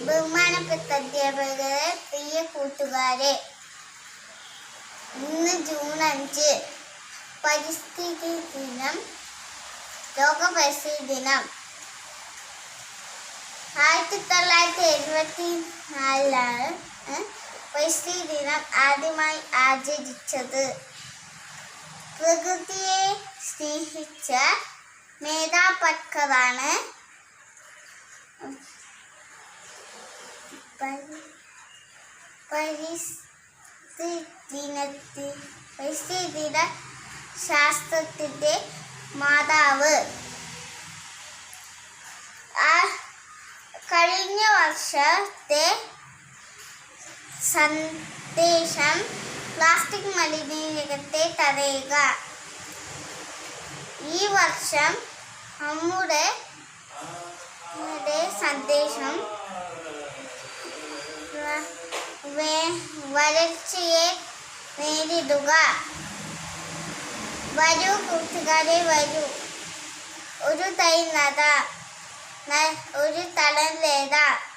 പ്രിയപ്പെട്ട അധ്യാപകരെ പ്രിയ കൂട്ടുകാരെ ഇന്ന് ജൂൺ അഞ്ച് പരിസ്ഥിതി ദിനം ലോക പരിസ്ഥിതി ദിനം. ആയിരത്തി തൊള്ളായിരത്തി എഴുപത്തി നാലിലാണ് പരിസ്ഥിതി ദിനം ആദ്യമായി ആചരിച്ചത്. പ്രകൃതിയെ സ്നേഹിച്ച മേധാ പട്കറാണ് പരി- പരിസ്ഥിതി പരിസ്ഥിതി ശാസ്ത്രത്തിന്റെ മാതാവ്. കഴിഞ്ഞ വർഷത്തെ സന്ദേശം പ്ലാസ്റ്റിക് മലിനീകരണത്തെ തടയുക. ഈ വർഷം നമ്മുടെ സന്ദേശം വരൾച്ചയെ നേരിടുക. വരൂ കൂട്ടുകാരെ വരൂ. ഒരു തൈ നടാം. ഒരു തളം നേടാം